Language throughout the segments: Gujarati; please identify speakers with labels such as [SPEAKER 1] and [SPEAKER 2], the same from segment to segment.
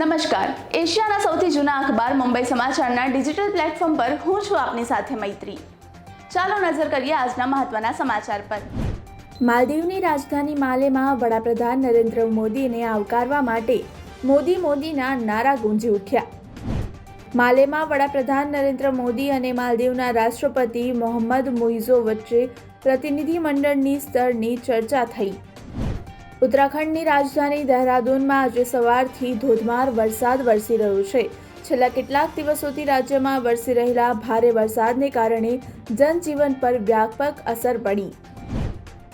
[SPEAKER 1] નમસ્કાર. એશિયાના સૌથી જૂના અખબાર મુંબઈ સમાચારના ડિજિટલ પ્લેટફોર્મ પર હું છું આપની સાથે મૈત્રી. ચાલો નજર કરીએ આજના મહત્વના સમાચાર પર.
[SPEAKER 2] માલદીવની રાજધાની માલેમાં વડાપ્રધાન નરેન્દ્ર મોદીને આવકારવા માટે મોદી મોદીના નારા ગુંજી ઉઠ્યા. માલેમાં વડાપ્રધાન નરેન્દ્ર મોદી અને માલદીવના રાષ્ટ્રપતિ મોહમ્મદ મુઇઝો વચ્ચે પ્રતિનિધિમંડળની સ્તરની ચર્ચા થઈ. ઉત્તરાખંડની રાજધાની દહેરાદૂનમાં આજે સવારથી ધોધમાર વરસાદ વરસી રહ્યો છે. છેલ્લા કેટલાક દિવસોથી રાજ્યમાં વરસી રહેલા ભારે વરસાદને કારણે જનજીવન પર વ્યાપક અસર પડી.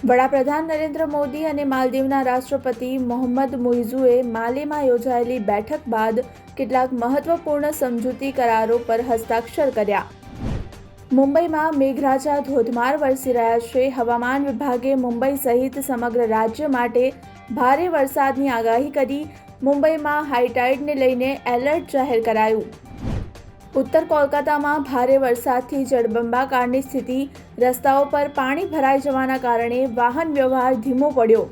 [SPEAKER 2] વડાપ્રધાન નરેન્દ્ર મોદી અને માલદીવના રાષ્ટ્રપતિ મોહમ્મદ મુઇઝુએ માલેમાં યોજાયેલી બેઠક બાદ કેટલાક મહત્વપૂર્ણ સમજૂતી કરારો પર હસ્તાક્ષર કર્યા. મુંબઈમાં મેઘરાજા ધોધમાર વરસી રહ્યા છે. હવામાન વિભાગે મુંબઈ સહિત સમગ્ર રાજ્ય માટે ભારે વરસાદની આગાહી કરી મુંબઈમાં હાઈટાઇડને લઈને એલર્ટ જાહેર કરાયું. ઉત્તર કોલકાતામાં ભારે વરસાદથી જળબંબાકારની સ્થિતિ, રસ્તાઓ પર પાણી ભરાઈ જવાના કારણે વાહન વ્યવહાર ધીમો પડ્યો.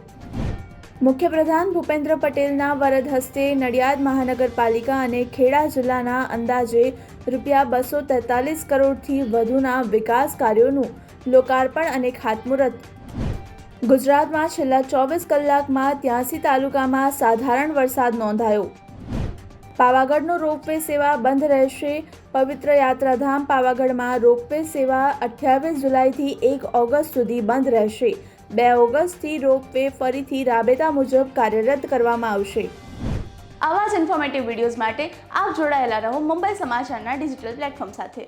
[SPEAKER 2] મુખ્યપ્રધાન ભૂપેન્દ્ર પટેલના વરદ હસ્તે નડિયાદ મહાનગરપાલિકા અને ખેડા જિલ્લાના અંદાજે રૂપિયા બસો તેતાલીસ કરોડથી વધુના વિકાસ કાર્યોનું લોકાર્પણ અને ખાતમુહૂર્ત. ગુજરાતમાં છેલ્લા ચોવીસ કલાકમાં ત્યાંસી તાલુકામાં સાધારણ વરસાદ નોંધાયો. પાવાગઢનો રોપવે સેવા બંધ રહેશે. પવિત્ર યાત્રાધામ પાવાગઢમાં રોપવે સેવા અઠ્યાવીસ જુલાઈથી એક ઓગસ્ટ સુધી બંધ રહેશે. બે ઓગસ્ટથી રોપવે ફરીથી રાબેતા મુજબ કાર્યરત કરવામાં આવશે.
[SPEAKER 1] આવા જ ઇન્ફોર્મેટિવ વિડીયોઝ માટે આપ જોડાયેલા રહો મુંબઈ સમાચારના ડિજિટલ પ્લેટફોર્મ સાથે.